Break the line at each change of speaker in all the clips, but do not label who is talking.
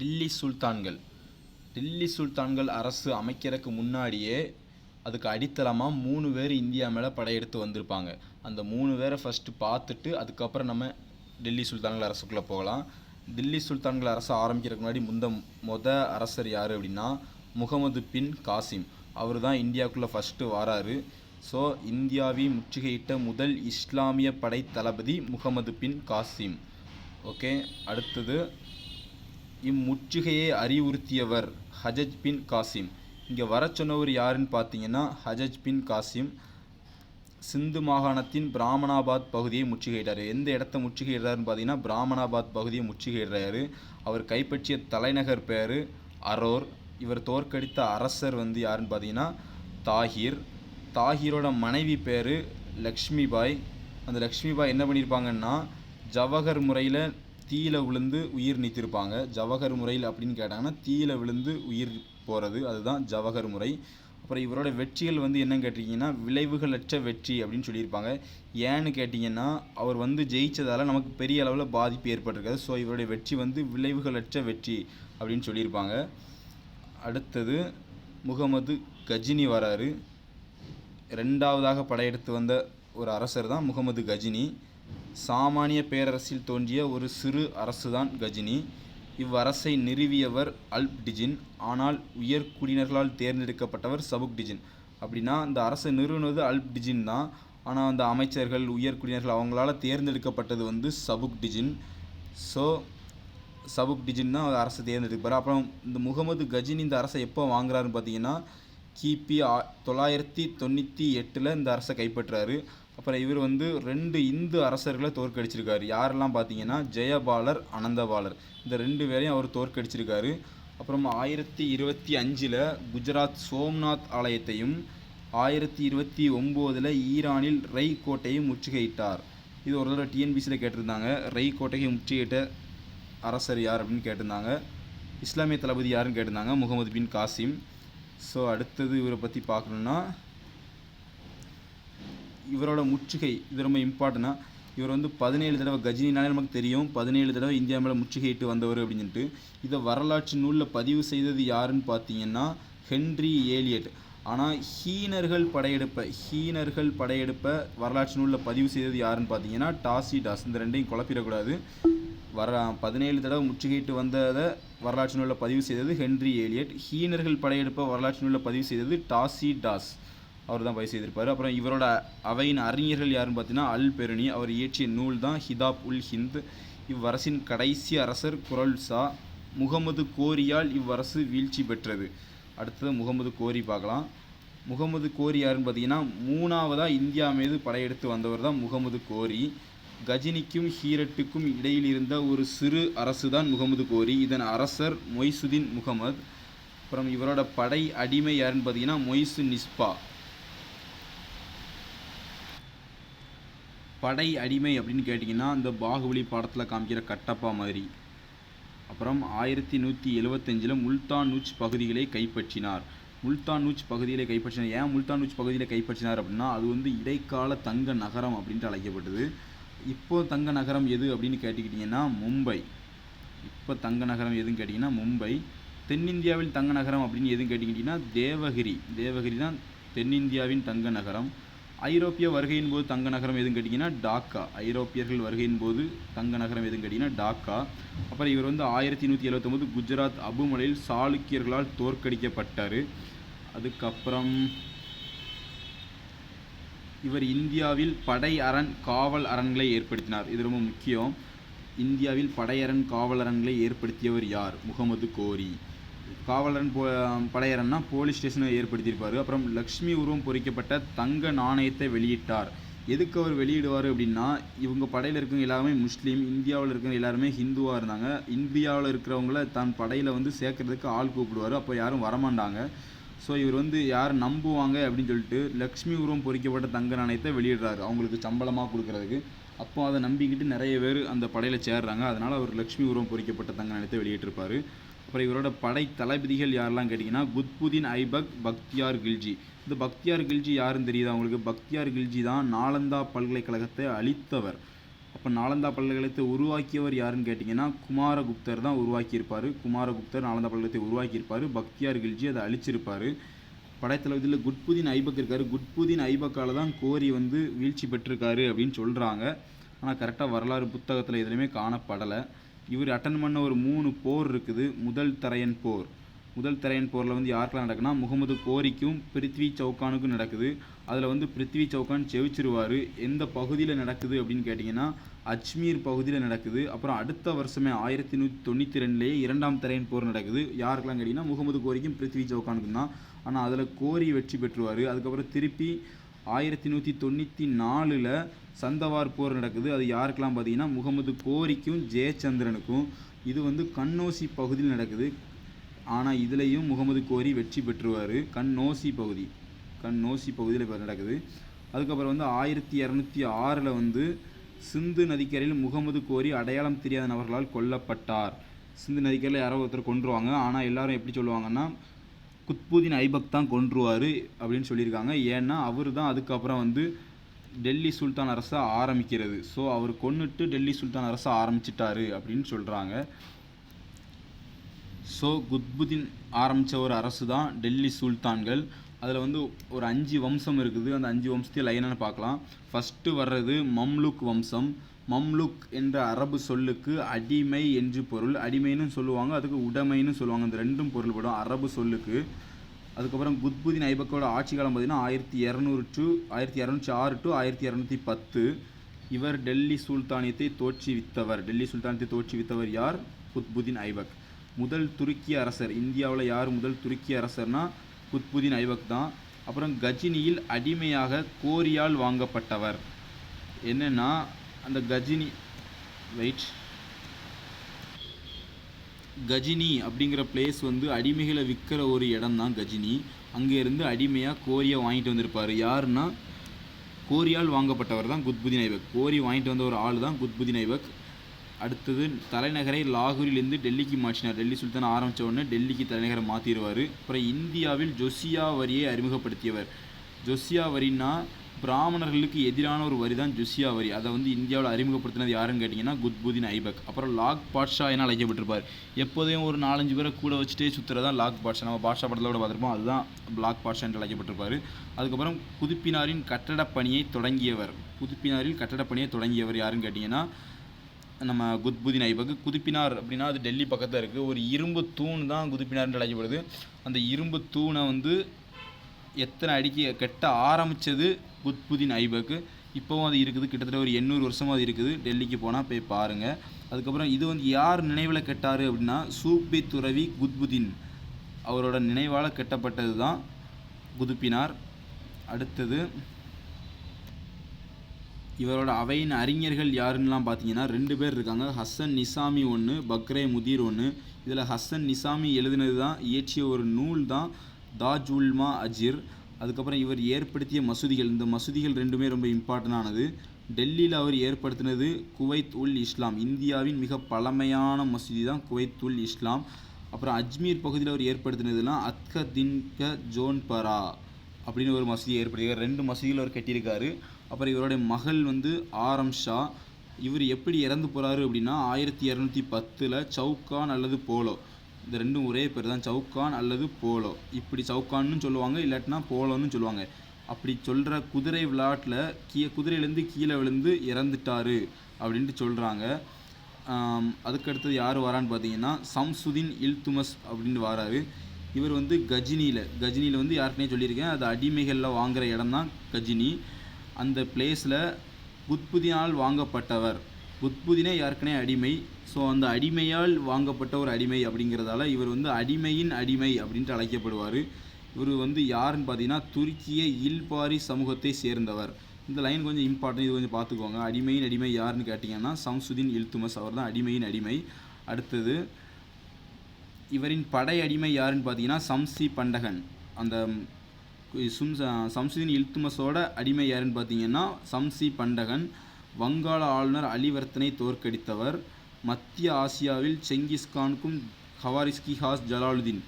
டில்லி சுல்தான்கள். டில்லி சுல்தான்கள் அரசு அமைக்கிறதுக்கு முன்னாடியே அதுக்கு அடித்தளமாக மூணு பேர் இந்தியா மேலே படையெடுத்து வந்திருப்பாங்க. அந்த மூணு பேரை ஃபஸ்ட்டு பார்த்துட்டு அதுக்கப்புறம் நம்ம டெல்லி சுல்தான்கள் அரசுக்குள்ளே போகலாம். தில்லி சுல்தான்கள் அரசு ஆரம்பிக்கிறதுக்கு முன்னாடி முந்த மொத அரசர் யார் அப்படின்னா முகமது பின் காசிம். அவர் தான் இந்தியாவுக்குள்ளே ஃபஸ்ட்டு வாராரு. ஸோ இந்தியாவை முற்றுகையிட்ட முதல் இஸ்லாமிய படை தளபதி முகமது பின் காசிம். ஓகே அடுத்தது இம்முற்றுகையை அறிவுறுத்தியவர் ஹஜஜ் பின் காசிம். இங்கே வர சொன்னவர் யாருன்னு பார்த்தீங்கன்னா ஹஜஜ் பின் காசிம். சிந்து மாகாணத்தின் பிராமணாபாத் பகுதியை முற்றுகையிட்டார். எந்த இடத்த முற்றுகையிடுறாருன்னு பார்த்தீங்கன்னா பிராமணாபாத் பகுதியை முற்றுகையிடுறாரு. அவர் கைப்பற்றிய தலைநகர் பேர் அரோர். இவர் தோற்கடித்த அரசர் வந்து யாருன்னு பார்த்தீங்கன்னா தாஹிர். தாகிரோட மனைவி பேர் லக்ஷ்மிபாய். அந்த லக்ஷ்மிபாய் என்ன பண்ணியிருப்பாங்கன்னா ஜவஹர் முறையில் தீயில விழுந்து உயிர் நீத்திருப்பாங்க. ஜவஹர் முறையில் அப்படின்னு கேட்டாங்கன்னா தீயில விழுந்து உயிர் போகிறது அதுதான் ஜவஹர் முறை. அப்புறம் இவரோட வெற்றிகள் வந்து என்னன்னு கேட்டிங்கன்னா விளைவுகளற்ற வெற்றி அப்படின்னு சொல்லியிருப்பாங்க. ஏன்னு கேட்டிங்கன்னா அவர் வந்து ஜெயிச்சதால் நமக்கு பெரிய அளவில் பாதிப்பு ஏற்பட்டிருக்காது. ஸோ இவருடைய வெற்றி வந்து விளைவுகளற்ற வெற்றி அப்படின்னு சொல்லியிருப்பாங்க. அடுத்தது முகமது கஜினி வராரு. ரெண்டாவதாக படையெடுத்து வந்த ஒரு அரசர் தான் முகமது கஜினி. சாமானிய பேரரசில் தோன்றிய ஒரு சிறு அரசு தான் கஜினி. இவ்வரசை நிறுவியவர் அல்ப் டிஜின் ஆனால் உயர்குடியினர்களால் தேர்ந்தெடுக்கப்பட்டவர் சபுக் டிஜின். அப்படின்னா அந்த அரசை நிறுவனது அல்ப் டிஜின் தான். ஆனால் அந்த அமைச்சர்கள் உயர்குடியினர்கள் அவங்களால் அவங்களால தேர்ந்தெடுக்கப்பட்டது வந்து சபுக் டிஜின். ஸோ சபுக் டிஜின் தான் அரசை தேர்ந்தெடுப்பார். அப்புறம் இந்த முகமது கஜினி இந்த அரசை எப்போ வாங்குறாருன்னு பார்த்தீங்கன்னா கிபி ஆ தொள்ளாயிரத்தி தொண்ணூற்றி எட்டில் இந்த அரசை கைப்பற்றுறாரு அப்புறம் இவர் வந்து ரெண்டு இந்து அரசர்களை தோற்கடிச்சிருக்காரு. யாரெல்லாம் பார்த்தீங்கன்னா ஜெயபாலர் அனந்தபாலர். இந்த ரெண்டு பேரையும் அவர் தோற்கடிச்சிருக்காரு. அப்புறம் ஆயிரத்தி இருபத்தி அஞ்சில் குஜராத் சோம்நாத் ஆலயத்தையும் ஆயிரத்தி இருபத்தி ஒம்போதில் ஈரானில் ரை கோட்டையும் முற்றுகையிட்டார். இது ஒரு தடவை டிஎன்பிசியில் கேட்டிருந்தாங்க. ரை கோட்டையை முற்றுகையிட்ட அரசர் யார் அப்படின்னு கேட்டிருந்தாங்க. இஸ்லாமிய தளபதி யாருன்னு கேட்டிருந்தாங்க. முகமது பின் காசிம். ஸோ அடுத்தது இவரை பற்றி பார்க்கணுன்னா இவரோட முற்றுகை இது ரொம்ப இம்பார்ட்டனா இவர் வந்து பதினேழு தடவை கஜினினாலே நமக்கு தெரியும். பதினேழு தடவை இந்தியா மேலே முற்றுகையிட்டு வந்தவர் அப்படின்னு சொல்லிட்டு இதை வரலாற்று நூலில் பதிவு செய்தது யாருன்னு பார்த்தீங்கன்னா ஹென்றி ஏலியட். ஆனால் ஹீனர்கள் படையெடுப்பை ஹீனர்கள் படையெடுப்பை வரலாற்று நூலில் பதிவு செய்தது யாருன்னு பார்த்தீங்கன்னா டாசி டாஸ். இந்த ரெண்டையும் குழப்பிடக்கூடாது. வர பதினேழு தடவை முற்றுகையிட்டு வந்ததை வரலாற்று நூலில் பதிவு செய்தது ஹென்றி ஏலியட். ஹீனர்கள் படையெடுப்பை வரலாற்று நூலில் பதிவு செய்தது டாசி டாஸ். அவர் தான் பதிவு செய்திருப்பார். அப்புறம் இவரோட அவையின் அறிஞர்கள் யாருன்னு பார்த்தீங்கன்னா அல் பெருனி. அவர் இயற்றிய நூல் தான் ஹிதாப் உல் ஹிந்த். இவ்வரசின் கடைசி அரசர் குரல் ஷா முகமது கோரியால் இவ்வரசு வீழ்ச்சி பெற்றது. அடுத்தது முகமது கோரி பார்க்கலாம். முகமது கோரி யாருன்னு பார்த்தீங்கன்னா மூணாவதாக இந்தியா மீது படையெடுத்து வந்தவர் தான் முகமது கோரி. கஜினிக்கும் ஹீரட்டுக்கும் இடையில் இருந்த ஒரு சிறு அரசு தான் முகமது கோரி. இதன் அரசர் மொய்சுதீன் முகமது. அப்புறம் இவரோட படை அடிமை யாருன்னு பார்த்தீங்கன்னா மொய்சு நிஸ்பா. படை அடிமை அப்படின்னு கேட்டிங்கன்னா இந்த பாகுபலி படத்தில் காமிக்கிற கட்டப்பா மாதிரி. அப்புறம் ஆயிரத்தி நூற்றி எழுவத்தஞ்சில் முல்தான் நூச் பகுதிகளை கைப்பற்றினார். முல்தான் நூச் பகுதியில் கைப்பற்றினார். ஏன் முல்தான் நூச் பகுதியில் கைப்பற்றினார் அப்படின்னா அது வந்து இடைக்கால தங்க நகரம் அப்படின்ட்டு அழைக்கப்பட்டது. இப்போ தங்க நகரம் எது அப்படின்னு கேட்டுக்கிட்டிங்கன்னா மும்பை. இப்போ தங்க நகரம் எதுன்னு கேட்டிங்கன்னா மும்பை. தென்னிந்தியாவில் தங்க நகரம் அப்படின்னு எதுன்னு கேட்டிக்கிட்டிங்கன்னா தேவகிரி. தேவகிரி தான் தென்னிந்தியாவின் தங்க நகரம். ஐரோப்பிய வருகையின் போது தங்க நகரம் எதுன்னு கேட்டிங்கன்னா டாக்கா. ஐரோப்பியர்கள் வருகையின் போது தங்க நகரம் எதுன்னு கேட்டிங்கன்னா டாக்கா. அப்புறம் இவர் வந்து ஆயிரத்தி நூற்றி எழுபத்தொம்போது குஜராத் அபுமலையில் சாளுக்கியர்களால் தோற்கடிக்கப்பட்டார். அதுக்கப்புறம் இவர் இந்தியாவில் படை அரண் காவல் அரண்களை ஏற்படுத்தினார். இது ரொம்ப முக்கியம். இந்தியாவில் படையரண் காவல் அரண்களை ஏற்படுத்தியவர் யார்? முகமது கோரி. காவலரன் போ படையரன்னா போலீஸ் ஸ்டேஷனை ஏற்படுத்தியிருப்பார். அப்புறம் லக்ஷ்மி உருவம் பொறிக்கப்பட்ட தங்க நாணயத்தை வெளியிட்டார். எதுக்கு அவர் வெளியிடுவார் அப்படின்னா இவங்க படையில் இருக்கவங்க எல்லாருமே முஸ்லீம் இந்தியாவில் இருக்கிறவங்க எல்லாருமே ஹிந்துவாக இருந்தாங்க. இந்தியாவில் இருக்கிறவங்கள தான் படையில் வந்து சேர்க்கறதுக்கு ஆள் கூப்பிடுவார். அப்போ யாரும் வரமாட்டாங்க. ஸோ இவர் வந்து யார் நம்புவாங்க அப்படின்னு சொல்லிட்டு லக்ஷ்மி உருவம் பொறிக்கப்பட்ட தங்க நாணயத்தை வெளியிடுறாரு. அவங்களுக்கு சம்பளமாக கொடுக்கறதுக்கு. அப்போ அதை நம்பிக்கிட்டு நிறைய பேர் அந்த படையில் சேர்றாங்க. அதனால் அவர் லக்ஷ்மி உருவம் பொறிக்கப்பட்ட தங்க நாணயத்தை வெளியிட்டிருப்பார். அப்புறம் இவரோட படை தளபதிகள் யாரெல்லாம் கேட்டிங்கன்னா குத்புதீன் ஐபக் பக்தியார் கில்ஜி. இந்த பக்தியார் கில்ஜி யாருன்னு தெரியுதா உங்களுக்கு? பக்தியார் கில்ஜி தான் நாலந்தா பல்கலைக்கழகத்தை அழித்தவர். அப்போ நாலந்தா பல்கலைக்கழகத்தை உருவாக்கியவர் யாருன்னு கேட்டிங்கன்னா குமாரகுப்தர் தான் உருவாக்கியிருப்பார். குமாரகுப்தர் நாலந்தா பல்கலைக்கழகத்தை உருவாக்கியிருப்பார். பக்தியார் கில்ஜி அதை அழிச்சிருப்பார். படைத்தளபதியில் குட்புதீன் ஐபக் இருக்கார். குட்புதீன் ஐபக்கால தான் கோரி வந்து வீழ்ச்சி பெற்றிருக்காரு அப்படின்னு சொல்கிறாங்க ஆனால் கரெக்டாக வரலாறு புத்தகத்தில் எதுலையுமே காணப்படலை. இவர் அட்டன் பண்ண ஒரு மூணு போர் இருக்குது. முதல் தரையன் போர். முதல் தரையன் போரில் வந்து யாருக்கெல்லாம் நடக்குன்னா முகமது கோரிக்கும் பிருத்வி சவுகானுக்கும் நடக்குது. அதில் வந்து பிருத்வி சவுகான் ஜெயிச்சிருவார். எந்த பகுதியில் நடக்குது அப்படின்னு கேட்டிங்கன்னா அஜ்மீர் பகுதியில் நடக்குது. அப்புறம் அடுத்த வருஷமே ஆயிரத்தி நூற்றி தொண்ணூற்றி ரெண்டுலேயே இரண்டாம் தரையன் போர் நடக்குது. யாருக்கெல்லாம் கேட்டிங்கன்னா முகமது கோரிக்கும் பிருத்வி சவுகானுக்கும் தான். ஆனால் அதில் கோரி வெற்றி பெற்றுவார். அதுக்கப்புறம் திருப்பி ஆயிரத்தி நூற்றி தொண்ணூற்றி நாலில் சந்தவார் போர் நடக்குது. அது யாருக்கெல்லாம் பார்த்தீங்கன்னா முகமது கோரிக்கும் ஜெயச்சந்திரனுக்கும். இது வந்து கண்ணோசி பகுதியில் நடக்குது. ஆனால் இதுலேயும் முகமது கோரி வெற்றி பெற்றுவார். கண்ணோசி பகுதி. கண்ணோசி பகுதியில் இப்போ நடக்குது. அதுக்கப்புறம் வந்து ஆயிரத்தி இரநூத்தி ஆறில் வந்து சிந்து நதிக்கரையில் முகமது கோரி அடையாளம் தெரியாத நபர்களால் கொல்லப்பட்டார். சிந்து நதிக்கரையில் யாரோ ஒருத்தர் கொண்டுருவாங்க ஆனால் எல்லாரும் எப்படி சொல்லுவாங்கன்னா குத்புதீன் ஐபக் தான் கொன்றுவார் அப்படின்னு சொல்லியிருக்காங்க. ஏன்னா அவர் தான் அதுக்கப்புறம் வந்து டெல்லி சுல்தான் அரசை ஆரம்பிக்கிறது. ஸோ அவர் கொன்னுட்டு டெல்லி சுல்தான் அரசை ஆரம்பிச்சிட்டாரு அப்படின்னு சொல்கிறாங்க ஸோ குத்புதீன் ஆரம்பித்த ஒரு அரசு தான் டெல்லி சுல்தான்கள். அதில் வந்து ஒரு அஞ்சு வம்சம் இருக்குது. அந்த அஞ்சு வம்சத்தையும் லைனாக பார்க்கலாம். ஃபஸ்ட்டு வர்றது மம்லுக் வம்சம். மம்லுக் என்ற அரபு சொல்லுக்கு அடிமை என்று பொருள். அடிமைன்னு சொல்லுவாங்க அதுக்கு உடைமைன்னு சொல்லுவாங்க. இந்த ரெண்டும் பொருள்படும் அரபு சொல்லுக்கு. அதுக்கப்புறம் குத்புதீன் ஐபக்கோட ஆட்சி காலம் பார்த்தீங்கன்னா ஆயிரத்தி இரநூறு டு ஆயிரத்தி இரநூற்றி ஆறு டு ஆயிரத்தி இரநூத்தி பத்து. இவர் டெல்லி சுல்தானியத்தை தோற்றுவித்தவர். டெல்லி சுல்தானியத்தை தோற்றுவித்தவர் யார்? குத்புதீன் ஐபக் முதல் துருக்கிய அரசர். இந்தியாவில் யார் முதல் துருக்கிய அரசர்னா? குத்புதீன் ஐபக் தான். அப்புறம் கஜினியில் அடிமையாக கோரியால் வாங்கப்பட்டவர். என்னென்னா அந்த கஜினி வெயிட் கஜினி அப்படிங்கிற பிளேஸ் வந்து அடிமைகளை விற்கிற ஒரு இடம் தான் கஜினி அங்கேருந்து அடிமையாக கோரியை வாங்கிட்டு வந்திருப்பார். யாருன்னா கோரியால் வாங்கப்பட்டவர் தான் குத்புதி நைபக். கோரி வாங்கிட்டு வந்த ஒரு ஆள் தான் குத்புதி நைபக். அடுத்தது தலைநகரை லாகூரிலிருந்து டெல்லிக்கு மாற்றினார். டெல்லி சுல்தான் ஆரம்பித்த உடனே டெல்லிக்கு தலைநகரை மாற்றிடுவார் அப்புறம் இந்தியாவில் ஜொசியா வரியை அறிமுகப்படுத்தியவர். ஜொசியா வரின்னா பிராமணர்களுக்கு எதிரான ஒரு வரி தான் ஜுசியா வரி. அதை வந்து இந்தியாவில் அறிமுகப்படுத்தினது யாருன்னு கேட்டிங்கன்னா குத்புதீன் ஐபக். அப்புறம் லாக் பாட்ஷா என அழைக்கப்பட்டிருப்பார். எப்போதையும் ஒரு நாலஞ்சு பேரை கூட வச்சுட்டே சுற்றுறது தான் லாக் பாட்ஷா. நம்ம பாட்ஷா படத்தில் கூட பார்த்துருப்போம். அதுதான் லாக் பாட்ஷா என்று அழைக்கப்பட்டிருப்பார். அதுக்கப்புறம் குதுப்பினாரின் கட்டடப் பணியை தொடங்கியவர். புதுப்பினாரில் கட்டடப் பணியை தொடங்கியவர் யாருன்னு கேட்டிங்கன்னா நம்ம குத்புதீன் ஐபக். குதுப்பினார் அப்படின்னா அது டெல்லி பக்கத்தில் இருக்குது ஒரு இரும்பு தூண் தான் குதுப்பினார்னு அழைக்கப்படுது. அந்த இரும்பு தூணை வந்து எத்தனை அடிக்கு கட்ட ஆரம்பித்தது குத்புதீன் ஐபக்கு. இப்போவும் அது இருக்குது. கிட்டத்தட்ட ஒரு எண்ணூறு வருஷமாக அது இருக்குது. டெல்லிக்கு போனால் போய் பாருங்கள் அதுக்கப்புறம் இது வந்து யார் நினைவில் கெட்டார் அப்படின்னா சூப்பி துறவி குத்புதீன். அவரோட நினைவால் கெட்டப்பட்டது தான் குதுப்பினார். அடுத்தது இவரோட அவையின் அறிஞர்கள் யாருன்னெலாம் பார்த்தீங்கன்னா ரெண்டு பேர் இருக்காங்க. ஹசன் நிசாமி ஒன்று பக்ரே முதீர் ஒன்று இதில் ஹசன் நிசாமி எழுதினது தான் இயற்றிய ஒரு நூல் தான் தாஜ் உல்மா அஜிர் அதுக்கப்புறம் இவர் ஏற்படுத்திய மசூதிகள். இந்த மசூதிகள் ரெண்டுமே ரொம்ப இம்பார்ட்டண்டானது டெல்லியில் அவர் ஏற்படுத்தினது குவைத் உல் இஸ்லாம். இந்தியாவின் மிக பழமையான மசூதி தான் குவைத் உல் இஸ்லாம். அப்புறம் அஜ்மீர் பகுதியில் அவர் ஏற்படுத்தினதுலாம் அத்க தின்க ஜோன்பரா அப்படின்னு ஒரு மசூதியை ஏற்படுத்தியிருக்கார். ரெண்டு மசூதிகள் அவர் கட்டியிருக்காரு. அப்புறம் இவருடைய மகள் வந்து ஆரம் ஷா. இவர் எப்படி இறந்து போகிறாரு அப்படின்னா ஆயிரத்தி இரநூத்தி பத்தில் சவுகான் அல்லது போலோ. இந்த ரெண்டும் ஒரே பேர் தான் சவுகான் அல்லது போலோ. இப்படி சவுக்கான்னு சொல்லுவாங்க இல்லாட்டினா போலோன்னு சொல்லுவாங்க. அப்படி சொல்கிற குதிரை விளையாட்டில் கீ குதிரையிலேருந்து கீழே விழுந்து இறந்துட்டாரு அப்படின்ட்டு சொல்கிறாங்க அதுக்கடுத்தது யார் வரான்னு பார்த்தீங்கன்னா சம்சுதீன் இல்துமஸ் அப்படின்னு வராரு. இவர் வந்து கஜினியில் கஜினியில் வந்து யாருக்குனே சொல்லியிருக்கேன் அது அடிமைகளில் வாங்குற இடம் தான் கஜினி. அந்த பிளேஸில் புத்புதினால் வாங்கப்பட்டவர். புத்புதினே யாருக்குனே அடிமை. ஸோ அந்த அடிமையால் வாங்கப்பட்ட ஒரு அடிமை அப்படிங்கிறதால இவர் வந்து அடிமையின் அடிமை அப்படின்ட்டு அழைக்கப்படுவார். இவர் வந்து யாருன்னு பார்த்தீங்கன்னா துருக்கிய இல்பாரி சமூகத்தை சேர்ந்தவர். இந்த லைன் கொஞ்சம் இம்பார்ட்டன்ட் இது கொஞ்சம் பார்த்துக்கோங்க. அடிமையின் அடிமை யாருன்னு கேட்டிங்கன்னா சம்சுதீன் இல்துமஸ். அவர் தான் அடிமையின் அடிமை. அடுத்தது இவரின் படை அடிமை யாருன்னு பார்த்தீங்கன்னா சம்சி பண்டகன். அந்த சும் சம்சுதீன் இல்துமஸோட அடிமை யாருன்னு பார்த்தீங்கன்னா சம்சி பண்டகன். வங்காள ஆளுநர் அலிவர்த்தனை தோற்கடித்தவர். மத்திய ஆசியாவில் செங்கிஸ்கானுக்கும் ஹவாரிஸ்கி ஹாஸ் ஜலாலுதீன்.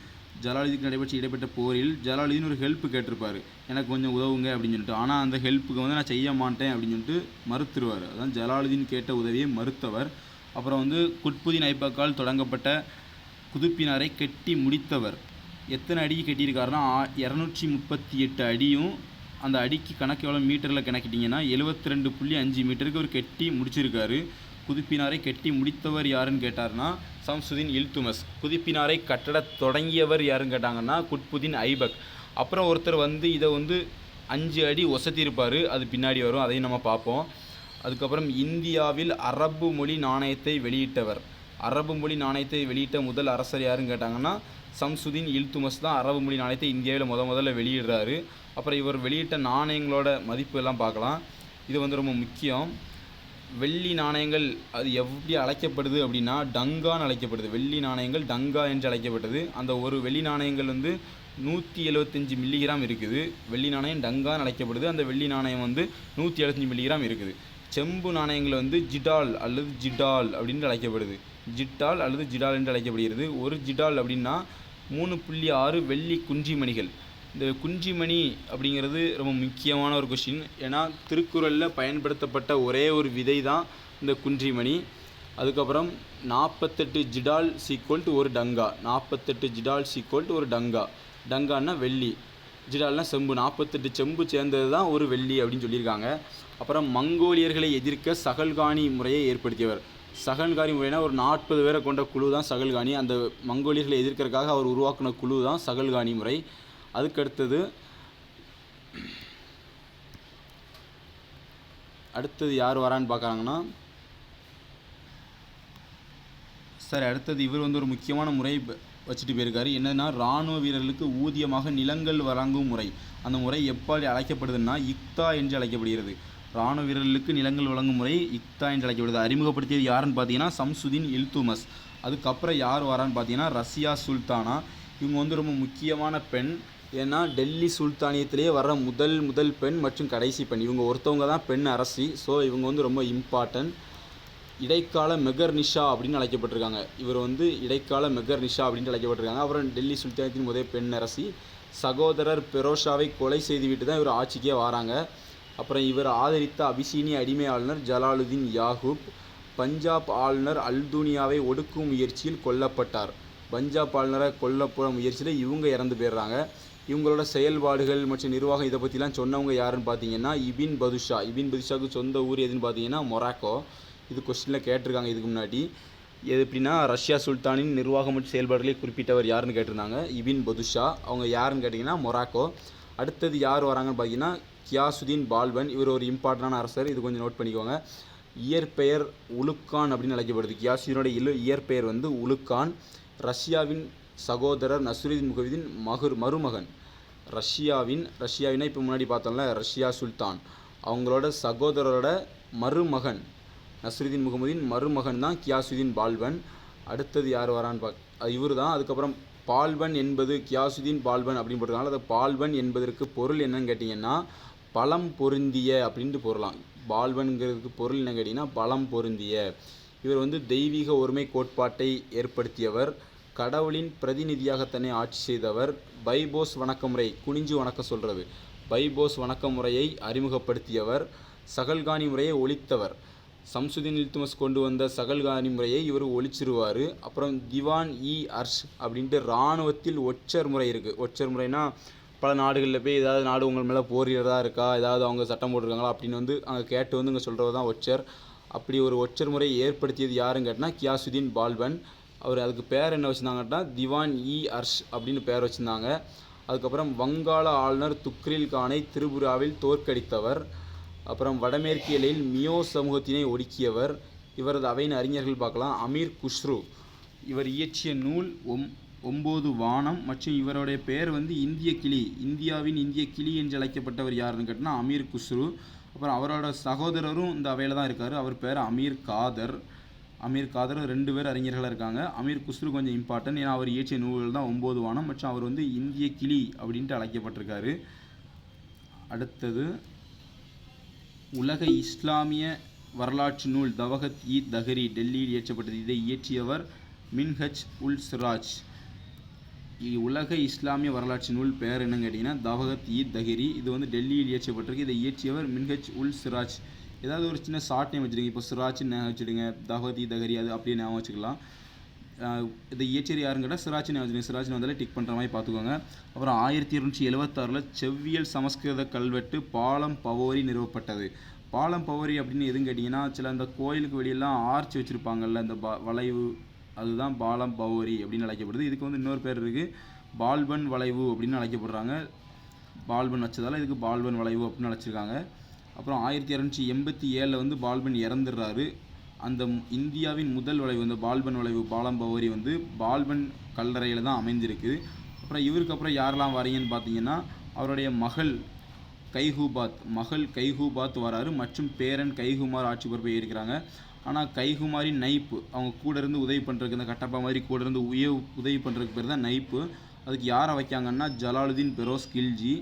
ஜலாலுதீன் நடைபெற்ற இடைப்பட்ட போரில் ஜலாலுதீன் ஒரு ஹெல்ப் கேட்டிருப்பார். எனக்கு கொஞ்சம் உதவுங்க அப்படின்னு சொல்லிட்டு. ஆனால் அந்த ஹெல்ப்புக்கு வந்து நான் செய்ய மாட்டேன் அப்படின்னு சொல்லிட்டு மறுத்துருவார். அதான் ஜலாலுதீன் கேட்ட உதவியை மறுத்தவர். அப்புறம் வந்து குட்புதீன் ஐபாக்கால் தொடங்கப்பட்ட குதுப்பினாரை கட்டி முடித்தவர். எத்தனை அடிக்கு கட்டியிருக்காருன்னா இரநூற்றி முப்பத்தி எட்டு அடியும் அந்த அடிக்கு கணக்கு எவ்வளோ மீட்டரில் கணக்கிட்டிங்கன்னா எழுபத்தி ரெண்டு புள்ளி அஞ்சு மீட்டருக்கு அவர் கட்டி முடிச்சிருக்காரு. புதுப்பினாரை கட்டி முடித்தவர் யாருன்னு கேட்டார்னா சம்சுதீன் இல்துமஸ். புதுப்பினாரை கட்டட தொடங்கியவர் யாருன்னு கேட்டாங்கன்னா குட்புதீன் ஐபக். அப்புறம் ஒருத்தர் வந்து இதை வந்து அஞ்சு அடி ஒசத்தியிருப்பார் அது பின்னாடி வரும் அதையும் நம்ம பார்ப்போம். அதுக்கப்புறம் இந்தியாவில் அரபு மொழி நாணயத்தை வெளியிட்டவர். அரபு மொழி நாணயத்தை வெளியிட்ட முதல் அரசர் யாருன்னு கேட்டாங்கன்னா சம்சுதீன் இல்துமஸ் தான் அரபு மொழி நாணயத்தை இந்தியாவில் முத முதல்ல வெளியிடுறாரு. அப்புறம் இவர் வெளியிட்ட நாணயங்களோட மதிப்பு எல்லாம் பார்க்கலாம். இது வந்து ரொம்ப முக்கியம். வெள்ளி நாணயங்கள் அது எப்படி அழைக்கப்படுது அப்படின்னா டங்கான்னு அழைக்கப்படுது. வெள்ளி நாணயங்கள் டங்கா என்று அழைக்கப்பட்டது. அந்த ஒரு வெள்ளி நாணயங்கள் வந்து நூற்றி எழுபத்தஞ்சி மில்லிகிராம் இருக்குது. வெள்ளி நாணயம் டங்கான்னு அழைக்கப்படுது. அந்த வெள்ளி நாணயம் வந்து நூற்றி எழுபத்தஞ்சி மில்லிகிராம் இருக்குது. செம்பு நாணயங்கள் வந்து ஜிடால் அல்லது ஜிடால் அப்படின்னு அழைக்கப்படுது. ஜிட்டால் அல்லது ஜிடால் என்று அழைக்கப்படுகிறது. ஒரு ஜிடால் அப்படின்னா மூணு புள்ளி ஆறு வெள்ளி குஞ்சிமணிகள். இந்த குஞ்சிமணி அப்படிங்கிறது ரொம்ப முக்கியமான ஒரு கொஷின் ஏன்னா திருக்குறளில் பயன்படுத்தப்பட்ட ஒரே ஒரு விதை தான் இந்த குன்றிமணி அதுக்கப்புறம் நாற்பத்தெட்டு ஜிடால் சீக்வல்ட்டு ஒரு டங்கா. நாற்பத்தெட்டு ஜிடால் சீக்வல்ட்டு ஒரு டங்கா. டங்கான்னா வெள்ளி. ஜிடால்னா செம்பு. நாற்பத்தெட்டு செம்பு சேர்ந்தது தான் ஒரு வெள்ளி அப்படின்னு சொல்லியிருக்காங்க. அப்புறம் மங்கோலியர்களை எதிர்க்க சகல்காணி முறையை ஏற்படுத்தியவர். சகல்காணி முறைனா ஒரு நாற்பது பேரை கொண்ட குழு தான் சகல்காணி. அந்த மங்கோலியர்களை எதிர்க்கிறதுக்காக அவர் உருவாக்கின குழு தான் சகல்காணி முறை. அதுக்கடுத்தது அடுத்தது யார் வரான்னு பார்க்குறாங்கன்னா சார் அடுத்தது இவர் வந்து ஒரு முக்கியமான முறை வச்சுட்டு போயிருக்காரு. என்னன்னா இராணுவ வீரர்களுக்கு ஊதியமாக நிலங்கள் வழங்கும் முறை. அந்த முறை எப்படி அழைக்கப்படுதுன்னா இக்தா என்று அழைக்கப்படுகிறது. இராணுவ வீரர்களுக்கு நிலங்கள் வழங்கும் முறை இக்தா என்று அழைக்கப்படுது. அறிமுகப்படுத்தியது யாருன்னு பார்த்தீங்கன்னா சம்சுதீன் இல்துமஸ். அதுக்கப்புறம் யார் வரான்னு பார்த்தீங்கன்னா ரஷ்யா சுல்தானா. இவங்க வந்து ரொம்ப முக்கியமான பெண். ஏன்னா டெல்லி சுல்தானியத்திலேயே வர முதல் முதல் பெண் மற்றும் கடைசி பெண். இவங்க ஒருத்தவங்க தான் பெண் அரசி. ஸோ இவங்க வந்து ரொம்ப இம்பார்ட்டன்ட் இடைக்கால மெகர் நிஷா அப்படின்னு அழைக்கப்பட்டிருக்காங்க. இவர் வந்து இடைக்கால மெகர் நிஷா அப்படின்னு அழைக்கப்பட்டிருக்காங்க. அப்புறம் டெல்லி சுல்தானத்தின் முதல் பெண் அரசி. சகோதரர் பெரோஷாவை கொலை செய்துவிட்டு தான் இவர் ஆட்சிக்கே வராங்க. அப்புறம் இவர் ஆதரித்த அபிசீனிய அடிமை ஆளுநர் ஜலாலுதீன் யாகூப் பஞ்சாப் ஆளுநர் அல்துனியாவை ஒடுக்கும் முயற்சியில் கொல்லப்பட்டார். பஞ்சாப் ஆளுநரை கொல்லப்போகிற முயற்சியில் இவங்க இறந்து போயிடுறாங்க. இவங்களோட செயல்பாடுகள் மற்றும் நிர்வாகம் இதை பற்றிலாம் சொன்னவங்க யாருன்னு பார்த்தீங்கன்னா இபின் பதுஷா. இபின் பதுஷாவுக்கு சொந்த ஊர் எதுன்னு பார்த்தீங்கன்னா மொராக்கோ. இது கொஸ்டினில் கேட்டிருக்காங்க இதுக்கு முன்னாடி. எது எப்படின்னா ரஷ்யா சுல்தானின் நிர்வாகம் மற்றும் செயல்பாடுகளை குறிப்பிட்டவர் யாருன்னு கேட்டிருந்தாங்க? இபின் பதுஷா. அவங்க யாருன்னு கேட்டிங்கன்னா மொராக்கோ. அடுத்தது யார் வராங்கன்னு பார்த்தீங்கன்னா கியாசுதீன் பால்வன். இவர் ஒரு இம்பார்ட்டண்டான அரசர். இது கொஞ்சம் நோட் பண்ணிக்கோங்க. இயற்பெயர் உலுக்கான் அப்படின்னு அழைக்கப்படுது. கியாசுதீனோட இயற்பெயர் வந்து உலுக்கான். ரஷ்யாவின் சகோதரர் நசுருதீன் முகமதின் மகர் மருமகன். ரஷ்யாவின் ரஷ்யாவினா இப்போ முன்னாடி பார்த்தோம்ல ரஷ்யா சுல்தான். அவங்களோட சகோதரரோட மருமகன். நஸ்ருதீன் முகமதின் மருமகன் தான் கியாசுதீன் பால்பன். அடுத்தது யார் வரான்னு பா இவர் தான் அதுக்கப்புறம் பால்பன் என்பது கியாசுதீன் பால்பன் அப்படின்னு போட்டிருக்காங்க. அது பால்பன் என்பதற்கு பொருள் என்னன்னு கேட்டிங்கன்னா பலம் பொருந்திய அப்படின்ட்டு பொருளாம். பால்பன்கிறதுக்கு பொருள் என்ன கேட்டிங்கன்னா பலம் பொருந்திய. இவர் வந்து தெய்வீக ஒருமை கோட்பாட்டை ஏற்படுத்தியவர் கடவுளின் பிரதிநிதியாக தன்னை ஆட்சி செய்தவர். பைபோஸ் வணக்க முறை குனிஞ்சு வணக்கம் சொல்கிறது பைபோஸ் வணக்க முறையை அறிமுகப்படுத்தியவர் சகல்கானி முறையை ஒழித்தவர். சம்சுதீன் இல்துமஸ் கொண்டு வந்த சகல்கானி முறையை இவர் ஒழிச்சிருவார். அப்புறம் திவான் இ. அர்ஷ் அப்படின்ட்டு இராணுவத்தில் ஒற்றர் முறை இருக்குது ஒற்றர் முறைனா பல நாடுகளில் போய் ஏதாவது நாடு உங்கள் மேலே போரிடுறதா இருக்கா? ஏதாவது அவங்க சட்டம் போட்டிருக்காங்களா? அப்படின்னு வந்து அங்கே கேட்டு வந்து இங்கே சொல்கிறது தான் ஒச்சர் அப்படி ஒரு ஒற்றர் முறை ஏற்படுத்தியது யாருன்னு கேட்டினா கியாசுதீன் பால்பன். அவர் அதுக்கு பேர் என்ன வச்சுருந்தாங்கன்னா திவான் இ. அர்ஷ் அப்படின்னு பேர் வச்சுருந்தாங்க. அதுக்கப்புறம் வங்காள ஆளுநர் துக்ரில் கானை திரிபுராவில் தோற்கடித்தவர். அப்புறம் வடமேற்கு எல்லையில் மியோ சமூகத்தினை ஒடுக்கியவர். இவரது அவையின் அறிஞர்கள் பார்க்கலாம். அமீர் குஷ்ரு. இவர் இயற்றிய நூல் ஒம் ஒம்பது வானம் மற்றும் இவருடைய பெயர் வந்து இந்திய கிளி இந்தியாவின் இந்திய கிளி என்று அழைக்கப்பட்டவர் யாருன்னு கேட்டினா அமீர் குஷ்ரு. அப்புறம் அவரோட சகோதரரும் இந்த அவையில் தான் இருக்கார். அவர் பேர் அமீர் காதர். அமீர் காதர் ரெண்டு பேர் அறிஞர்களாக இருக்காங்க. அமீர் குஸ்ரு கொஞ்சம் இம்பார்ட்டன்ட் ஏன்னா அவர் இயற்றிய நூல்கள் தான் ஒம்பது வானம். மற்றும் அவர் வந்து இந்திய கிளி அப்படின்ட்டு அழைக்கப்பட்டிருக்காரு. அடுத்தது உலக இஸ்லாமிய வரலாற்று நூல் தவகத் இ தஹரி டெல்லியில் இயற்றப்பட்டது. இதை இயற்றியவர் மின்ஹஜ் உல் சிராஜ். உலக இஸ்லாமிய வரலாற்று நூல் பெயர் என்னன்னு கேட்டிங்கன்னா தவகத் இ தஹிரி. இது வந்து டெல்லியில் இயற்றப்பட்டிருக்கு. இதை இயற்றியவர் மின்ஹஜ் உல் சிராஜ். ஏதாவது ஒரு சின்ன ஷார்ட் நேம் வச்சுடுங்க. இப்போ சிராஜ்னு ஞாபகம் வச்சுடுங்க. தகவதி தகரி அது அப்படியே ஞாபகம் வச்சுக்கலாம். இதை இயற்றியர் யாருன்னு கேட்டால் சிராஜ்னு வச்சுருங்க சிராஜ்னு வந்தாலே டிக் பண்ணுற மாதிரி பார்த்துக்கோங்க. அப்புறம் ஆயிரத்தி இருநூற்றி எழுபத்தாறில் செவ்வியல் சமஸ்கிருத கல்வெட்டு பாலம் பவோரி நிறுவப்பட்டது. பாலம் பவோரி அப்படின்னு எதுன்னு கேட்டிங்கன்னா சில அந்த கோயிலுக்கு வெளியெல்லாம் ஆர்ச்சி வச்சுருப்பாங்கல்ல இந்த ப வளைவு அதுதான் பாலம் பவோரி அப்படின்னு அழைக்கப்படுது. இதுக்கு வந்து இன்னொரு பேர் இருக்குது பால்பன் வளைவு அப்படின்னு அழைக்கப்படுறாங்க. பால்பன் வச்சதால் இதுக்கு பால்பன் வளைவு அப்படின்னு அழைச்சிருக்காங்க. அப்புறம் ஆயிரத்தி இரநூற்றி எண்பத்தி ஏழில் வந்து பால்பன் இறந்துடுறாரு. அந்த இந்தியாவின் முதல் வளைவு இந்த பால்பன் வளைவு பாலம் பவரி வந்து பால்பன் கல்லறையில் தான் அமைந்திருக்கு. அப்புறம் இவருக்கு அப்புறம் யாரெல்லாம் வரீங்கன்னு பார்த்தீங்கன்னா அவருடைய மகள் கைஹூபாத் மகள் கைஹூபாத் வராரு. மற்றும் பேரன் கைகுமார் ஆட்சி பொறுப்பை ஏற்கிறாங்க. ஆனால் கைகுமாரி நைப்பு. அவங்க கூட இருந்து உதவி பண்ணுறதுக்கு இந்த கட்டப்பா மாதிரி கூட இருந்து உய உதவி பண்ணுறதுக்கு பேர் தான் நைப்பு. அதுக்கு யாரை வைக்காங்கன்னா ஜலாலுதீன் பெரோஸ் கில்ஜி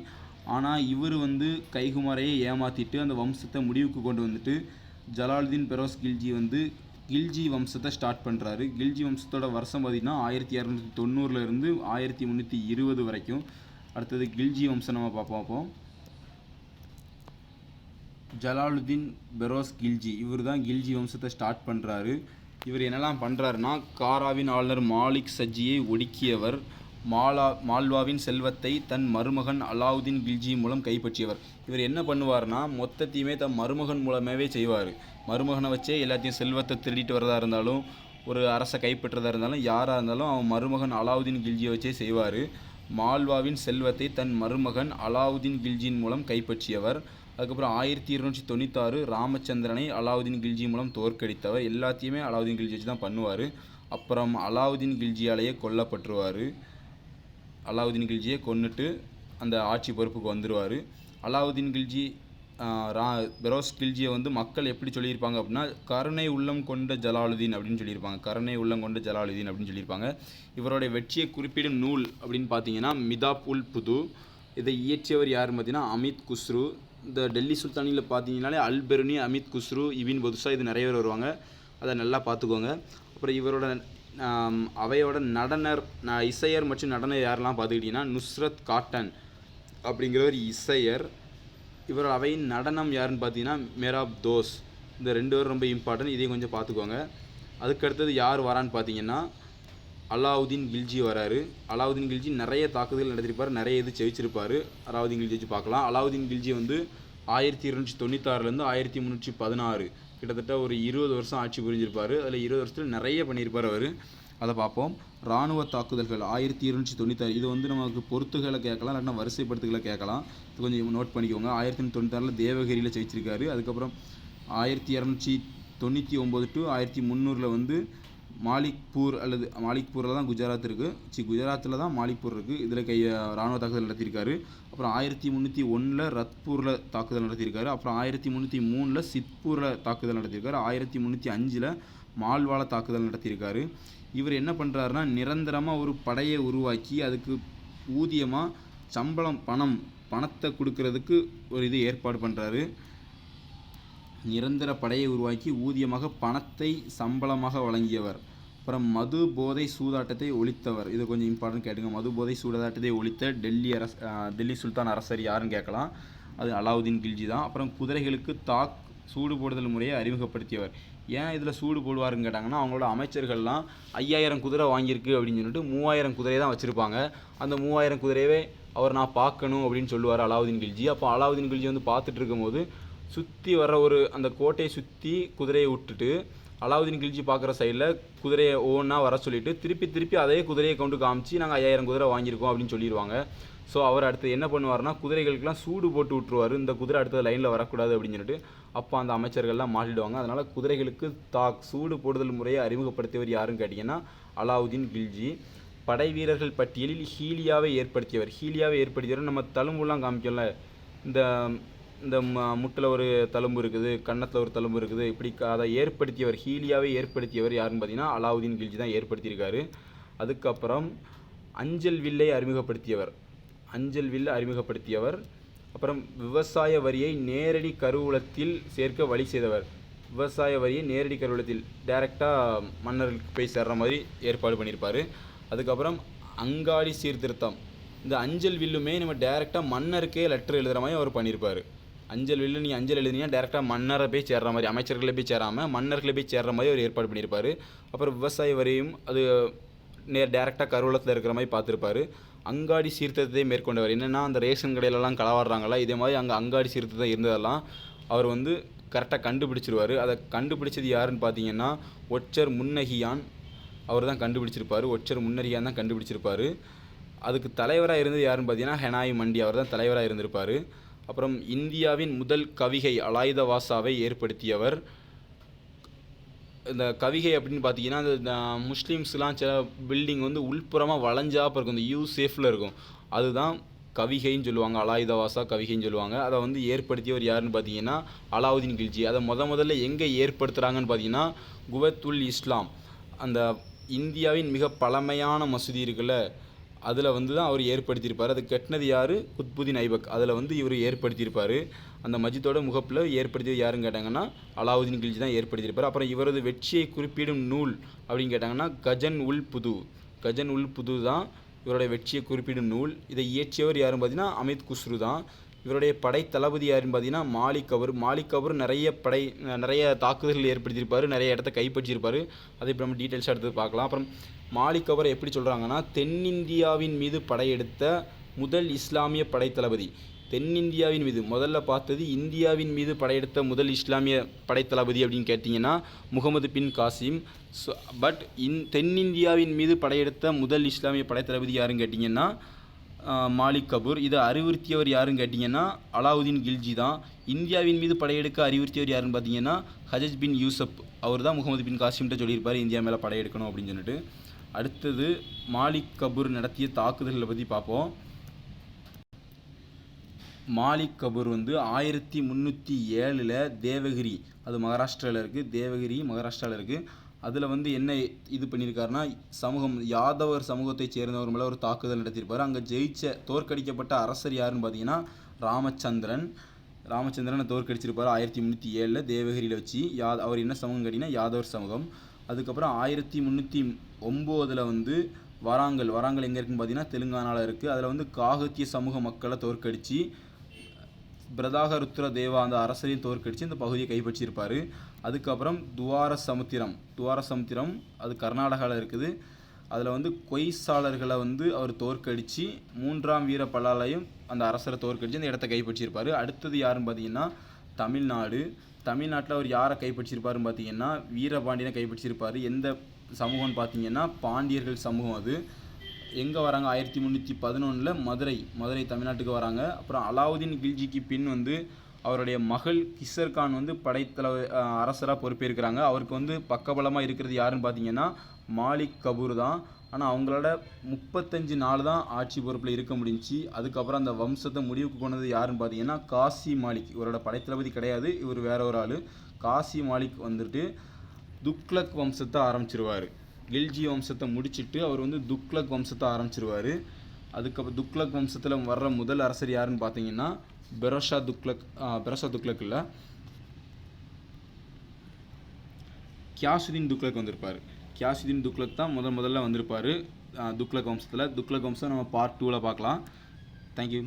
ஆனால் இவர் வந்து கைகுமாரையே ஏமாற்றிட்டு அந்த வம்சத்தை முடிவுக்கு கொண்டு வந்துட்டு ஜலாலுதீன் பெரோஸ் கில்ஜி வந்து கில்ஜி வம்சத்தை ஸ்டார்ட் பண்ணுறாரு கில்ஜி வம்சத்தோட வருஷம் பார்த்திங்கன்னா ஆயிரத்தி இரநூத்தி தொண்ணூறுலேருந்து ஆயிரத்தி முந்நூற்றி இருபது வரைக்கும். அடுத்தது கில்ஜி வம்சம் நம்ம பார்ப்போம் ஜலாலுதீன் பெரோஸ் கில்ஜி. இவர் தான் கில்ஜி வம்சத்தை ஸ்டார்ட் பண்ணுறாரு இவர் என்னெல்லாம் பண்ணுறாருன்னா காராவின் ஆளுநர் மாலிக் சஜ்ஜியை ஒடுக்கியவர். மாலா மால்வாவின் செல்வத்தை தன் மருமகன் அலாவுதீன் கில்ஜி மூலம் கைப்பற்றியவர். இவர் என்ன பண்ணுவார்னா மொத்தத்தையுமே தன் மருமகன் மூலமாகவே செய்வார். மருமகனை வச்சே எல்லாத்தையும் செல்வத்தை திருடிட்டு வரதா இருந்தாலும் ஒரு அரசை கைப்பற்றதாக இருந்தாலும் யாராக இருந்தாலும் அவன் மருமகன் அலாவுதீன் கில்ஜியை வச்சே செய்வார். மால்வாவின் செல்வத்தை தன் மருமகன் அலாவுதீன் கில்ஜியின் மூலம் கைப்பற்றியவர். அதுக்கப்புறம் ஆயிரத்தி இருநூற்றி தொண்ணூத்தாறு ராமச்சந்திரனை அலாவுதீன் கில்ஜி மூலம் தோற்கடித்தவர். எல்லாத்தையுமே அலாவுதீன் கில்ஜி வச்சு தான் பண்ணுவார். அப்புறம் அலாவுதீன் கில்ஜியாலேயே கொல்லப்பட்டுருவார். அலாவுதீன் கில்ஜியை கொன்னுட்டு அந்த ஆட்சி பொறுப்புக்கு வந்துடுவார் அலாவுதீன் கில்ஜி ரா பெரோஸ் கில்ஜியை வந்து மக்கள் எப்படி சொல்லியிருப்பாங்க அப்படின்னா கருணை உள்ளம் கொண்ட ஜலாலுதீன் அப்படின்னு சொல்லியிருப்பாங்க. கருணை உள்ளம் கொண்ட ஜலாலுதீன் அப்படின்னு சொல்லியிருப்பாங்க. இவருடைய வெற்றியை குறிப்பிடும் நூல் அப்படின்னு பார்த்தீங்கன்னா மிதாப் உல் புது. இதை இயற்றியவர் யார் பார்த்தீங்கன்னா அமித் குஸ்ரு. இந்த டெல்லி சுல்தானியில் பார்த்தீங்கன்னாலே அல்பெருனி அமித் குஸ்ரு இவின் பொதுசா இது நிறைய பேர் வருவாங்க. அதை நல்லா பார்த்துக்கோங்க. அப்புறம் இவரோட அவையோட நடனர் இசையர் மற்றும் நடனர் யாரெல்லாம் பார்த்துக்கிட்டிங்கன்னா நுஸ்ரத் காட்டன் அப்படிங்கிற ஒரு இசையர். இவர் அவையின் நடனம் யாருன்னு பார்த்தீங்கன்னா மேராப் தோஸ். இந்த ரெண்டு பேரும் ரொம்ப இம்பார்ட்டன்ட் இதையும் கொஞ்சம் பார்த்துக்கோங்க. அதுக்கு அடுத்தது யார் வரான்னு பார்த்தீங்கன்னா அலாவுதீன் கில்ஜி வராரு. அலாவுதீன் கில்ஜி நிறைய தாக்குதல் நடத்திருப்பார் நிறைய இது ஜெயிச்சிருப்பார். அலாவுதீன் கில்ஜி வச்சு பார்க்கலாம். அலாவுதீன் கில்ஜி வந்து ஆயிரத்தி இருநூற்றி தொண்ணூத்தாறுலேருந்து ஆயிரத்தி முந்நூற்றி பதினாறு. கிட்டத்தட்ட ஒரு இருபது வருஷம் ஆட்சி புரிஞ்சிருப்பார். அதில் இருபது வருஷத்தில் நிறைய பண்ணியிருப்பார் அவர். அதை பார்ப்போம். இராணுவ தாக்குதல்கள் ஆயிரத்தி இருநூற்றி தொண்ணூத்தாறு. இது வந்து நமக்கு பொறுத்துகளை கேட்கலாம் இல்லைன்னா வரிசைப்படுத்துகளை கேட்கலாம். இது கொஞ்சம் நோட் பண்ணிக்கோங்க. ஆயிரத்தி தொண்ணூத்தாறில் தேவகிரியில் ஜெயிச்சிருக்காரு. அதுக்கப்புறம் ஆயிரத்தி இரநூற்றி தொண்ணூற்றி ஒம்பது டு ஆயிரத்தி முந்நூறில் வந்து மாலிக்பூர் அல்லது மாலிக்பூரில் தான் குஜராத் இருக்குது சி குஜராத்தில் தான் மாலிக்பூர் இருக்குது இதில் கை ராணுவ தாக்குதல் நடத்தியிருக்காரு. அப்புறம் ஆயிரத்தி முந்நூற்றி ஒன்றில் ரத்பூரில் தாக்குதல் நடத்தியிருக்காரு. அப்புறம் ஆயிரத்தி முந்நூற்றி மூணில் சித்பூரில் தாக்குதல் நடத்தியிருக்காரு. ஆயிரத்தி முந்நூற்றி அஞ்சில் மால்வால தாக்குதல் நடத்தியிருக்காரு. இவர் என்ன பண்ணுறாருன்னா நிரந்தரமாக ஒரு படையை உருவாக்கி அதுக்கு ஊதியமாக சம்பளம் பணம் பணத்தை கொடுக்கறதுக்கு ஒரு இது ஏற்பாடு பண்ணுறாரு நிரந்தர படையை உருவாக்கி ஊதியமாக பணத்தை சம்பளமாக வழங்கியவர். அப்புறம் மது போதை சூதாட்டத்தை ஒழித்தவர். இது கொஞ்சம் இம்பார்ட்டன்ட் கேட்டுங்க. மது போதை சூதாட்டத்தை ஒழித்த டெல்லி அரச டெல்லி சுல்தான் அரசர் யாருன்னு கேட்கலாம். அது அலாவுதீன் கில்ஜி தான். அப்புறம் குதிரைகளுக்கு தாக் சூடு போடுதல் முறையை அறிமுகப்படுத்தியவர். ஏன் இதில் சூடு போடுவாருன்னு கேட்டாங்கன்னா அவங்களோட அமைச்சர்கள்லாம் ஐயாயிரம் குதிரை வாங்கியிருக்கு அப்படின்னு சொல்லிட்டு மூவாயிரம் குதிரை தான் வச்சுருப்பாங்க. அந்த மூவாயிரம் குதிரையவே அவர் நான் பார்க்கணும் அப்படின்னு சொல்லுவார் அலாவுதீன் கில்ஜி. அப்போ அலாவுதீன் கில்ஜி வந்து பார்த்துட்டு இருக்கும்போது சுற்றி வர ஒரு அந்த கோட்டையை சுற்றி குதிரையை விட்டுட்டு அலாவுதீன் கில்ஜி பார்க்குற சைடில் குதிரையை ஒவ்வொன்றா வர சொல்லிவிட்டு திருப்பி திருப்பி அதே குதிரையை கொண்டு காமிச்சு நாங்கள் ஐயாயிரம் குதிரை வாங்கியிருக்கோம் அப்படின்னு சொல்லிடுவாங்க. ஸோ அவர் அடுத்து என்ன பண்ணுவார்னா குதிரைகளுக்கெல்லாம் சூடு போட்டு விட்டுருவார். இந்த குதிரை அடுத்த லைனில் வரக்கூடாது அப்படின்னு சொல்லிட்டு அப்போ அந்த அமைச்சர்கள்லாம் மாட்டிடுவாங்க. அதனால் குதிரைகளுக்கு தா சூடு போடுதல் முறையை அறிமுகப்படுத்தியவர் யாருன்னு கேட்டிங்கன்னா அலாவுதீன் கில்ஜி. படை வீரர்கள் பட்டியலில் ஹீலியாவை ஏற்படுத்தியவர். ஹீலியாவை ஏற்படுத்தியவர் நம்ம தழும்புலாம் காமிக்கல இந்த இந்த ம- முட்டில் ஒரு தழும்பு இருக்குது கன்னத்தில் ஒரு தழும்பு இருக்குது. இப்படி அதை ஏற்படுத்தியவர் ஹீலியாவை ஏற்படுத்தியவர் யாருன்னு பார்த்தீங்கன்னா அலாவுதீன் கில்ஜி தான் ஏற்படுத்தியிருக்காரு. அதுக்கப்புறம் அஞ்சல் வில்லை அறிமுகப்படுத்தியவர். அஞ்சல் வில் அறிமுகப்படுத்தியவர். அப்புறம் விவசாய வரியை நேரடி கருவூலத்தில் சேர்க்க வழி செய்தவர். விவசாய வரியை நேரடி கருவூலத்தில் டைரெக்டாக மன்னர்களுக்கு போய் சேர்ற மாதிரி ஏற்பாடு பண்ணியிருப்பார். அதுக்கப்புறம் அங்காடி சீர்திருத்தம். இந்த அஞ்சல் வில்லுமே நம்ம டேரெக்டாக மன்னருக்கே லெட்டர் எழுதுகிற மாதிரி அவர் பண்ணியிருப்பார். அஞ்சல் வில்லு நீ அஞ்சல் எழுதுனீங்கன்னா டேரெக்டாக மன்னரை போய் சேர்ற மாதிரி அமைச்சர்களை போய் சேராமல் மன்னர்களை போய் சேர்ற மாதிரி அவர் ஏற்பாடு பண்ணியிருப்பார். அப்புறம் விவசாய வரையும் அது நேர் டேரெக்டாக கருவூலத்தில் இருக்கிற மாதிரி பார்த்துருப்பாரு. அங்காடி சீர்திருத்தத்தை மேற்கொண்டவர். என்னென்னா அந்த ரேஷன் கடையிலலாம் களவாடுறாங்களா இதே மாதிரி அங்கே அங்காடி சீர்திருத்தம் இருந்ததெல்லாம் அவர் வந்து கரெக்டாக கண்டுபிடிச்சிருவார். அதை கண்டுபிடிச்சது யாருன்னு பார்த்தீங்கன்னா ஒற்றர் முன்னகியான் அவர் தான் கண்டுபிடிச்சிருப்பார். ஒற்றர் முன்னகியான் தான் கண்டுபிடிச்சிருப்பார். அதுக்கு தலைவராக இருந்தது யாருன்னு பார்த்தீங்கன்னா ஹெனாய் மண்டி அவர் தான் தலைவராக இருந்திருப்பார். அப்புறம் இந்தியாவின் முதல் கவிகை அலாயுத வாசாவை ஏற்படுத்தியவர். இந்த கவிகை அப்படின்னு பார்த்தீங்கன்னா அந்த இந்த முஸ்லீம்ஸ்லாம் சில பில்டிங் வந்து உள்புறமாக வளைஞ்சாப்ப இருக்கும். இந்த யூ சேஃபில் இருக்கும். அதுதான் கவிகைன்னு சொல்லுவாங்க. அலாயுதவாசா கவிகைன்னு சொல்லுவாங்க. அதை வந்து ஏற்படுத்தியவர் யாருன்னு பார்த்தீங்கன்னா அலாவுதீன் கில்ஜி. அதை முத முதல்ல எங்கே ஏற்படுத்துகிறாங்கன்னு பார்த்தீங்கன்னா குவத்துல் இஸ்லாம். அந்த இந்தியாவின் மிக பழமையான மசூதி இருக்குல்ல அதில் வந்து தான் அவர் ஏற்படுத்தியிருப்பார். அது கட்டினது யார்? குத்புதீன் ஐபக். அதில் வந்து இவர் ஏற்படுத்தியிருப்பார். அந்த மஜித்தோட முகப்பில் ஏற்படுத்தியது யாருன்னு கேட்டாங்கன்னா அலாவுதீன் கில்ஜி தான் ஏற்படுத்தியிருப்பார். அப்புறம் இவரது வெற்றியை குறிப்பிடும் நூல் அப்படின்னு கேட்டாங்கன்னா கஜன் உல் புது. கஜன் உல் புது தான் இவருடைய வெற்றியை குறிப்பிடும் நூல். இதை இயற்றியவர் யாருன்னு பார்த்தீங்கன்னா அமித் குஸ்ரு தான். இவருடைய படை தளபதி யாருன்னு பார்த்தீங்கன்னா மாலிக் கவர் மாலிக் கபூர் நிறைய படை நிறைய தாக்குதல்கள் ஏற்படுத்தியிருப்பார் நிறைய இடத்த கைப்பற்றியிருப்பார். அதை இப்போ நம்ம டீட்டெயில்ஸாக எடுத்து பார்க்கலாம். அப்புறம் மாலிக் கவர் எப்படி சொல்கிறாங்கன்னா தென்னிந்தியாவின் மீது படையெடுத்த முதல் இஸ்லாமிய படைத்தளபதி தென்னிந்தியாவின் மீது முதல்ல பார்த்தது இந்தியாவின் மீது படையெடுத்த முதல் இஸ்லாமிய படைத்தளபதி அப்படின்னு கேட்டிங்கன்னா முகமது பின் காசிம். பட் இன் தென்னிந்தியாவின் மீது படையெடுத்த முதல் இஸ்லாமிய படைத்தளபதி யாருன்னு கேட்டிங்கன்னா மாலிக் கபூர். இதை அறிவுறுத்தியவர் யாருன்னு கேட்டிங்கன்னா அலாவுதீன் கில்ஜி தான். இந்தியாவின் மீது படையெடுக்க அறிவுறுத்தியவர் யாருன்னு பார்த்தீங்கன்னா ஹஜஜ் பின் யூசப். அவர் தான் முகமது பின் காசிம்கிட்ட சொல்லியிருப்பார் இந்தியா மேலே படையெடுக்கணும் அப்படின்னு சொல்லிட்டு. அடுத்தது மாலிக் கபூர் நடத்திய தாக்குதல்களை பற்றி பார்ப்போம். மாலிக் கபூர் வந்து ஆயிரத்தி முந்நூற்றி ஏழில் தேவகிரி அது மகாராஷ்டிராவில் இருக்குது தேவகிரி மகாராஷ்டிராவில் இருக்குது அதில் வந்து என்ன இது பண்ணியிருக்காருன்னா சமூகம் யாதவர் சமூகத்தைச் சேர்ந்தவர் மேலே ஒரு தாக்குதல் நடத்தியிருப்பார். அங்கே ஜெயிச்ச தோற்கடிக்கப்பட்ட அரசர் யாருன்னு பார்த்தீங்கன்னா ராமச்சந்திரன். ராமச்சந்திரனை தோற்கடிச்சிருப்பார் ஆயிரத்தி முந்நூற்றி ஏழில் தேவகிரியில் வச்சு. யா அவர் என்ன சமூகம் கேட்டிங்கன்னா யாதவர் சமூகம். அதுக்கப்புறம் ஆயிரத்தி முந்நூற்றி ஒம்போதில் வந்து வராங்கல் வராங்கல் எங்கே இருக்குன்னு பார்த்தீங்கன்னா தெலுங்கானாவில் இருக்குது அதில் வந்து காகத்திய சமூக மக்களை தோற்கடித்து பிரதாகருத்ர தேவா அந்த அரசரையும் தோற்கடிச்சு இந்த பகுதியை கைப்பற்றியிருப்பார். அதுக்கப்புறம் துவார சமுத்திரம் துவார சமுத்திரம் அது கர்நாடகாவில் இருக்குது. அதில் வந்து கொய்சாளர்களை வந்து அவர் தோற்கடித்து மூன்றாம் வீர பல்லாலையும் அந்த அரசரை தோற்கடிச்சு அந்த இடத்த கைப்பற்றியிருப்பார். அடுத்தது யாருன்னு பார்த்தீங்கன்னா தமிழ்நாடு. தமிழ்நாட்டில் அவர் யாரை கைப்பற்றியிருப்பாருன்னு பார்த்தீங்கன்னா வீரபாண்டியனை கைப்பற்றியிருப்பார். எந்த சமூகம்னு பார்த்தீங்கன்னா பாண்டியர்கள் சமூகம் அது. எங்கே வராங்க? ஆயிரத்தி முந்நூற்றி பதினொன்றில் மதுரை மதுரை தமிழ்நாட்டுக்கு வராங்க. அப்புறம் அலாவுதீன் கில்ஜிக்கு பின் வந்து அவருடைய மகள் கிஷர் கான் வந்து படைத்தலைவர் அரசராக பொறுப்பேற்கிறாங்க. அவருக்கு வந்து பக்கபலமாக இருக்கிறது யாருன்னு பார்த்தீங்கன்னா மாலிக் கபூர் தான். ஆனால் அவங்களோட முப்பத்தஞ்சு நாள் தான் ஆட்சி பொறுப்பில் இருக்க முடிஞ்சுச்சு. அதுக்கப்புறம் அந்த வம்சத்தை முடிவுக்கு கொண்டது யாருன்னு பார்த்தீங்கன்னா காசி மாலிக். இவரோட படைத்தளபதி கிடையாது. இவர் வேற ஒரு ஆள். காசி மாலிக் வந்துட்டு துக்லக் வம்சத்தை ஆரம்பிச்சிருவார். கில்ஜி வம்சத்தை முடிச்சுட்டு அவர் வந்து துக்லக் வம்சத்தை ஆரம்பிச்சிருவார். அதுக்கப்புறம் துக்லக் வம்சத்தில் வர்ற முதல் அரசர் யாருன்னு பார்த்தீங்கன்னா பெரோஷா துக்லக் பெரோஷா துக்லக் இல்லை கியாசுதீன் துக்லக் வந்திருப்பார் கியாசுதீன் துக்லக் தான் முதல் முதல்ல வந்திருப்பார் துக்லக் வம்சத்தில் துக்லக் வம்சம் நம்ம பார்ட் டூவில் பார்க்கலாம் தேங்க்யூ